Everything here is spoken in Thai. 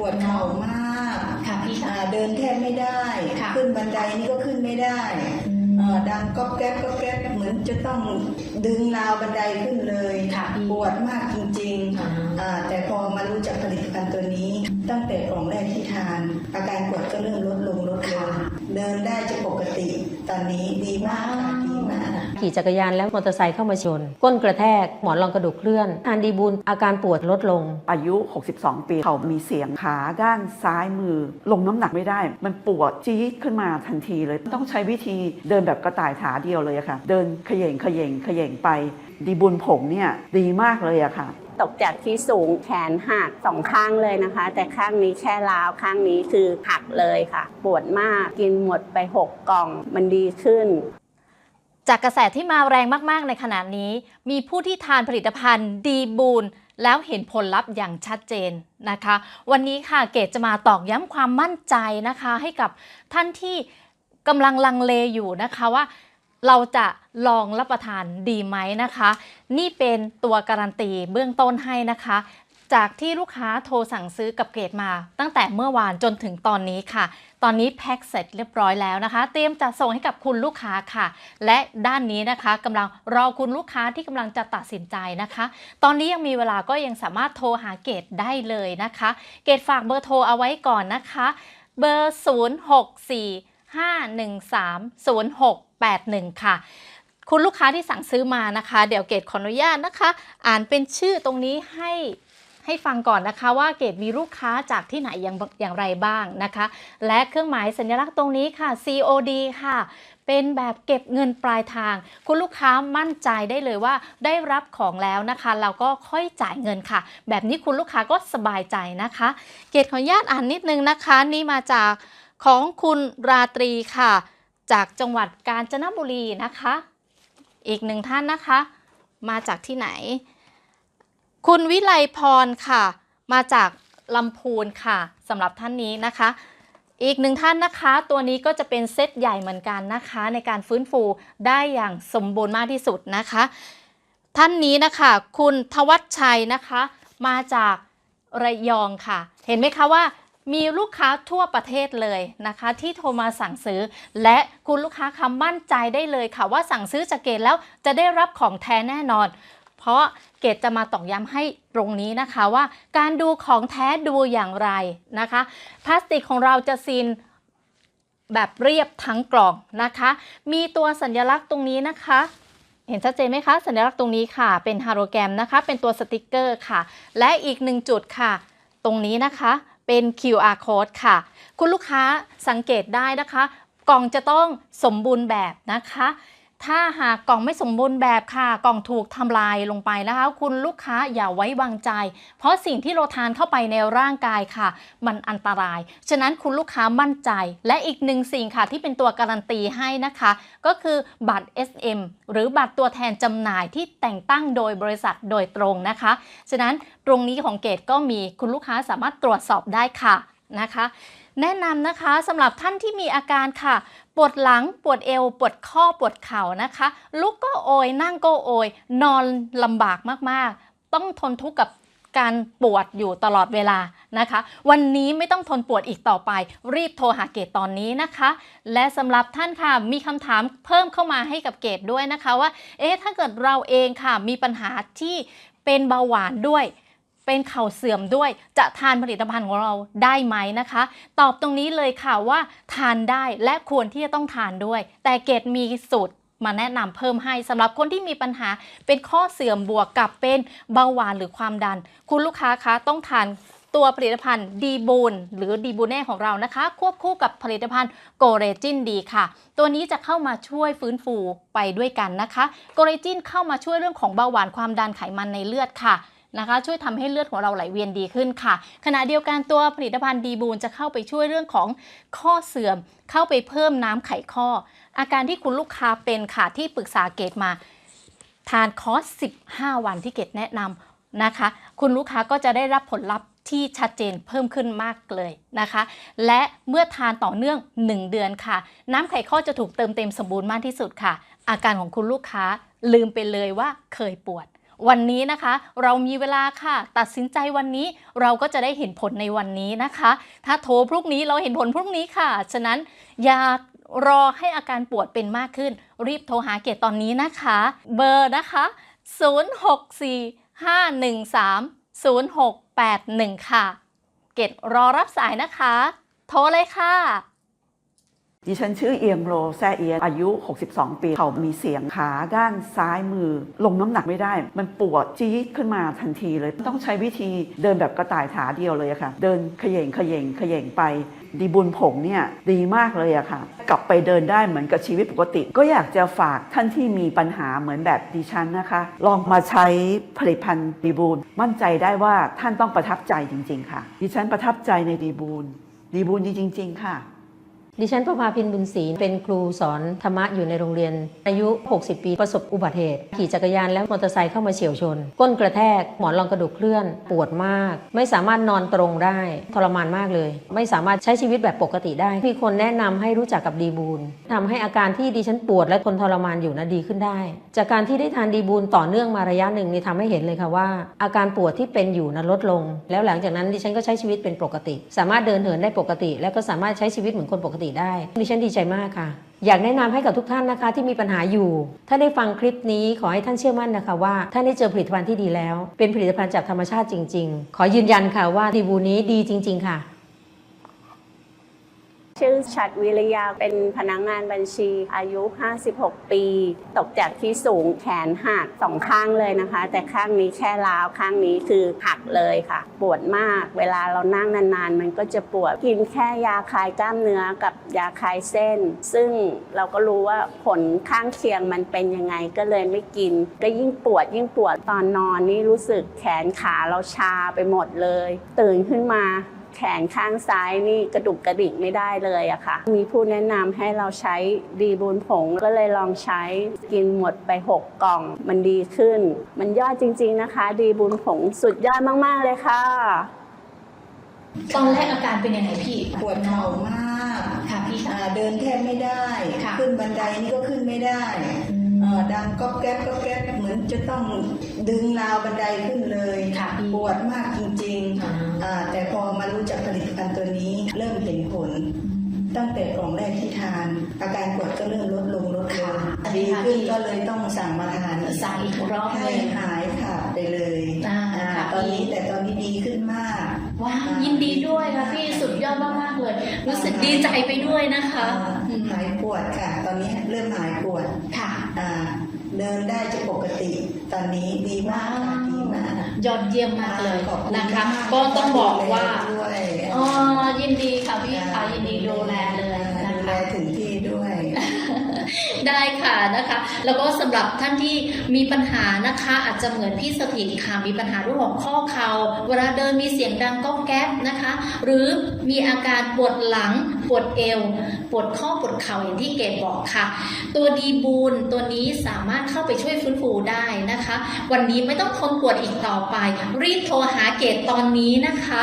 ปวดเข่ามากค่ะพี่คะอ่าเดินแทบไม่ได้ ค่ะ ขึ้นบันไดนี่ก็ขึ้นไม่ได้อืมเอ่อดังก๊อบแก๊บก๊อบแก๊บเหมือนจะต้องดึงราวบันไดขึ้นเลยค่ะพี่ ปวดมากจริงอ่า ๆอ่าแต่พอมารู้จักผลิตภัณฑ์ตัวนี้ ตั้งแต่กล่องแรกที่ทาน อาการปวดก็เริ่มลดลงลดลค่ะงเดินได้จะปกติ ตอนนี้ดีมากค่ะดี มากขี่จักรยานแล้วมอเตอร์ไซค์เข้ามาชน ก้นกระแทกหมอนรองกระดูกเคลื่อนทานดีบูลอาการปวดลดลง อายุ 62 ปี เขามีเสียงขาด้านซ้ายมือ ลงน้ำหนักไม่ได้ มันปวดจี๊ดขึ้นมาทันทีเลย ต้องใช้วิธีเดินแบบกระต่ายขาเดียวเลยอะค่ะ เดินเขย่งเขย่งเขย่งไป ดีบุญผงเนี่ยดีมากเลยอะค่ะตกจากที่สูงแขนหักสองข้างเลยนะคะ แต่ข้างนี้แค่ล้าวข้างนี้คือหักเลยค่ะ ปวดมากกินหมดไป 6 กล่องมันดีขึ้น จากกระแสที่มาแรงมากๆในขณะนี้ มีผู้ที่ทานผลิตภัณฑ์ดีบูนแล้วเห็นผลลัพธ์อย่างชัดเจนนะคะ วันนี้ค่ะเกดจะมาตอกย้ำความมั่นใจนะคะ ให้กับท่านที่กำลังลังเลอยู่นะคะว่าเราจะลองรับประทานดีไหมนะคะ นี่เป็นตัวการันตีเบื้องต้นให้นะคะ จากที่ลูกค้าโทรสั่งซื้อกับเกดมาตั้งแต่เมื่อวานจนถึงตอนนี้ค่ะ ตอนนี้แพ็คเสร็จเรียบร้อยแล้วนะคะ เตรียมจะส่งให้กับคุณลูกค้าค่ะ และด้านนี้นะคะกำลังรอคุณลูกค้าที่กำลังจะตัดสินใจนะคะ ตอนนี้ยังมีเวลาก็ยังสามารถโทรหาเกดได้เลยนะคะ เกดฝากเบอร์โทรเอาไว้ก่อนนะคะ เบอร์ 0645130681 ค่ะ คุณลูกค้าที่สั่งซื้อมานะคะ เดี๋ยวเกดขออนุญาตนะคะ อ่านเป็นชื่อตรงนี้ให้ ให้ฟังก่อนนะคะว่าเกดมีลูกค้าจากที่ไหนอย่างอย่างไรบ้างนะคะ และเครื่องหมายสัญลักษณ์ตรงนี้ค่ะ COD ค่ะเป็นแบบเก็บเงินปลายทาง คุณลูกค้ามั่นใจได้เลยว่าได้รับของแล้วนะคะ เราก็ค่อยจ่ายเงินค่ะ แบบนี้คุณลูกค้าก็สบายใจนะคะ เกดขออนุญาตอ่านนิดนึงนะคะ นี่มาจากของคุณราตรีค่ะ จากจังหวัดกาญจนบุรีนะคะ อีกหนึ่งท่านนะคะ มาจากที่ไหน คุณวิไลพรค่ะ มาจากลำพูนค่ะสำหรับท่านนี้นะคะ อีกหนึ่งท่านนะคะ ตัวนี้ก็จะเป็นเซตใหญ่เหมือนกันนะคะ ในการฟื้นฟูได้อย่างสมบูรณ์มากที่สุดนะคะ ท่านนี้นะคะ คุณทวัชชัยนะคะ มาจากระยองค่ะ เห็นไหมคะว่ามีลูกค้าทั่วประเทศเลยนะคะ ที่โทรมาสั่งซื้อ และคุณลูกค้าคำมั่นใจได้เลยค่ะ ว่าสั่งซื้อจากเกตแล้วจะได้รับของแท้แน่นอน เพราะเกตจะมาตอกย้ำให้ตรงนี้นะคะว่า การดูของแท้ดูอย่างไรนะคะ พลาสติกของเราจะซีนแบบเรียบทั้งกล่องนะคะ มีตัวสัญลักษณ์ตรงนี้นะคะ เห็นชัดเจนไหมคะ สัญลักษณ์ตรงนี้ค่ะ เป็นฮาโลแกรมนะคะ เป็นตัวสติกเกอร์ค่ะ และอีกหนึ่งจุดค่ะ ตรงนี้นะคะเป็น QR code ค่ะ คุณลูกค้าสังเกตได้นะคะ กล่องจะต้องสมบูรณ์แบบนะคะ ถ้าหากกล่องไม่สมบูรณ์แบบค่ะ กล่องถูกทำลายลงไปนะคะ คุณลูกค้าอย่าไว้วางใจ เพราะสิ่งที่เราทานเข้าไปในร่างกายค่ะ มันอันตราย ฉะนั้นคุณลูกค้ามั่นใจ และอีกหนึ่งสิ่งค่ะที่เป็นตัวการันตีให้นะคะ ก็คือบัตร SM หรือบัตรตัวแทนจำหน่ายที่แต่งตั้งโดยบริษัทโดยตรงนะคะ ฉะนั้นตรงนี้ของเกตก็มีคุณลูกค้าสามารถตรวจสอบได้ค่ะนะคะ แนะนำนะคะสำหรับท่านที่มีอาการค่ะ ปวดหลังปวดเอว ปวดข้อปวดเข่านะคะ ลุกก็โอย นั่งก็โอย นอนลำบากมากๆ ต้องทนทุกข์กับการปวดอยู่ตลอดเวลานะคะ วันนี้ไม่ต้องทนปวดอีกต่อไป รีบโทรหาเกตตอนนี้นะคะ และสำหรับท่านค่ะมีคำถามเพิ่มเข้ามาให้กับเกตด้วยนะคะว่า เอ๊ะถ้าเกิดเราเองค่ะมีปัญหาที่เป็นเบาหวานด้วย เป็นเข่าเสื่อมด้วยจะทานผลิตภัณฑ์ของเราได้ไหมนะคะ ตอบตรงนี้เลยค่ะว่าทานได้และควรที่จะต้องทานด้วย แต่เกดมีสูตรมาแนะนำเพิ่มให้สำหรับคนที่มีปัญหาเป็นข้อเสื่อมบวกกับเป็นเบาหวานหรือความดัน คุณลูกค้าคะต้องทานตัวผลิตภัณฑ์ดีบูนหรือดีบูเน่ของเรานะคะ ควบคู่กับผลิตภัณฑ์โกเรจินดีค่ะ ตัวนี้จะเข้ามาช่วยฟื้นฟูไปด้วยกันนะคะ โกเรจินเข้ามาช่วยเรื่องของเบาหวานความดันไขมันในเลือดค่ะ นะคะ ช่วยทำให้เลือดของเราไหลเวียนดีขึ้นค่ะ ขณะเดียวกันตัวผลิตภัณฑ์ดีบูนจะเข้าไปช่วยเรื่องของข้อเสื่อม เข้าไปเพิ่มน้ำไขข้อ อาการที่คุณลูกค้าเป็นค่ะที่ปรึกษาเกตมา ทานคอร์ส 15 วันที่เกตแนะนำนะคะ คุณลูกค้าก็จะได้รับผลลัพธ์ที่ชัดเจนเพิ่มขึ้นมากเลยนะคะ และเมื่อทานต่อเนื่อง 1 เดือนค่ะ น้ำไขข้อจะถูกเติมเต็มสมบูรณ์มากที่สุดค่ะ อาการของคุณลูกค้าลืมไปเลยว่าเคยปวด วันนี้นะคะ เรามีเวลาค่ะ ตัดสินใจวันนี้เราก็จะได้เห็นผลในวันนี้นะคะ ถ้าโทรพรุ่งนี้เราเห็นผลพรุ่งนี้ค่ะ ฉะนั้นอย่ารอให้อาการปวดเป็นมากขึ้น รีบโทรหาเกตตอนนี้นะคะ เบอร์นะคะ 0645130681 ค่ะ เกตรอรับสายนะคะ โทรเลยค่ะ ดิฉันชื่อเอียงโรแซเอียนอายุ 62 ปี เขามีเสียงขาด้านซ้ายมือ ลงน้ำหนักไม่ได้ มันปวดจี๊ดขึ้นมาทันทีเลย ต้องใช้วิธีเดินแบบกระต่ายขาเดียวเลยค่ะ เดินขย่งขย่งขย่งไป ดีบุญผงเนี่ยดีมากเลยอะค่ะ กลับไปเดินได้เหมือนกับชีวิตปกติ ก็อยากจะฝากท่านที่มีปัญหาเหมือนแบบดิฉันนะคะ ลองมาใช้ผลิตภัณฑ์ดีบูลมั่นใจได้ว่าท่านต้องประทับใจจริง ๆ ค่ะ ดิฉันประทับใจในดีบูลดีบูลดีจริง ๆ ค่ะ ดิฉันประภาพินบุญศรีเป็นครูสอนธรรมะอยู่ในโรงเรียน อายุ 60 ปีประสบอุบัติเหตุ ขี่จักรยานและมอเตอร์ไซค์เข้ามาเฉียวชน ก้นกระแทก หมอนรองกระดูกเคลื่อน ปวดมาก ไม่สามารถนอนตรงได้ ทรมานมากเลย ไม่สามารถใช้ชีวิตแบบปกติได้ มีคนแนะนำให้รู้จักกับดีบูลทำให้อาการที่ดิฉันปวดและทนทรมานอยู่นะดีขึ้นได้ จากการที่ได้ทานดีบูลต่อเนื่องมาระยะหนึ่งนี่ทำให้เห็นเลยค่ะว่า อาการปวดที่เป็นอยู่นะลดลง แล้วหลังจากนั้นดิฉันก็ใช้ชีวิตเป็นปกติ สามารถเดินเหินได้ปกติ แล้วก็สามารถใช้ชีวิตเหมือนคนปกติได้ดิฉันดีใจมากค่ะ อยากแนะนำให้กับทุกท่านนะคะ ที่มีปัญหาอยู่ ถ้าได้ฟังคลิปนี้ขอให้ท่านเชื่อมั่นนะคะว่าท่านได้เจอผลิตภัณฑ์ที่ดีแล้ว เป็นผลิตภัณฑ์จากธรรมชาติจริง ๆ ขอยืนยันค่ะว่าดีบูนี้ดีจริง ๆ ค่ะ ชื่อชัดวิริยาเป็นพนักงานบัญชีอายุ 56 ปี ตกจากที่สูงแขนหักสองข้างเลยนะคะ แต่ข้างนี้แค่ล้าวข้างนี้คือหักเลยค่ะ ปวดมากเวลาเรานั่งนานๆ มันก็จะปวดกินแค่ยาคลายกล้ามเนื้อกับยาคลายเส้น ซึ่งเราก็รู้ว่าผลข้างเคียงมันเป็นยังไงก็เลยไม่กิน ก็ยิ่งปวดยิ่งปวดตอนนอนนี่รู้สึกแขนขาเราชาไปหมดเลย ตื่นขึ้นมา แขนข้างซ้ายนี่กระดุกกระดิกไม่ได้เลยอะค่ะ มีผู้แนะนำให้เราใช้ดีบูนผงก็เลยลองใช้กินหมดไป 6 กล่องมันดีขึ้น มันยอดจริง ๆนะคะ ดีบูนผงสุดยอดมาก ๆ เลยค่ะ ตอนแรกอาการเป็นยังไงพี่ ปวดเข่ามากค่ะพี่ อ่าเดินแทบไม่ได้ ค่ะ ขึ้นบันไดนี่ก็ขึ้นไม่ได้เอ่อดังก๊อบแก๊บก๊อบแก๊บเหมือนจะต้องดึงราวบันไดขึ้นเลยค่ะ ปวดมากจริงอ่าๆอ่า แต่พอมารู้จักผลิตภัณฑ์ตัวนี้เริ่มเห็นผล ตั้งแต่กล่องแรกที่ทาน อาการปวดก็เริ่มลดลงลดลงค่ะดีขึ้นก็เลยต้องสั่งมาทานสั่งอีกรอบให้หายขาดไปเลยอ่าอ่าค่ะตอนนี้แต่ตอนนี้ดีขึ้นมากว้าวยินดีด้วยค่ะพี่สุดยอดมากๆเลย รู้สึกดีใจไปด้วยนะคะอืมหายปวดค่ะ ตอนนี้เริ่มหายปวดค่ะอ่า เดินได้จะปกติตอนนี้ดีมากค่ะดีมากยอดเยี่ยมมากเลยขอบณนะคะมากก็ต้องบอกว่าด้วยอ๋อยินดีค่ะพี่ค่ะยินดีดูแลเลยนะดูแลคะถึงที่ด้วย ได้ค่ะนะคะ แล้วก็สำหรับท่านที่มีปัญหานะคะ อาจจะเหมือนพี่สถิตค่ะมีปัญหาเรื่องของข้อเข่าเวลาเดินมีเสียงดังก้องแก๊บนะคะ หรือมีอาการปวดหลังปวดเอวปวดข้อปวดเข่าอย่างที่เกดบอกค่ะ ตัวดีบูนตัวนี้สามารถเข้าไปช่วยฟื้นฟูได้นะคะ วันนี้ไม่ต้องทนปวดอีกต่อไป รีบโทรหาเกดตอนนี้นะคะ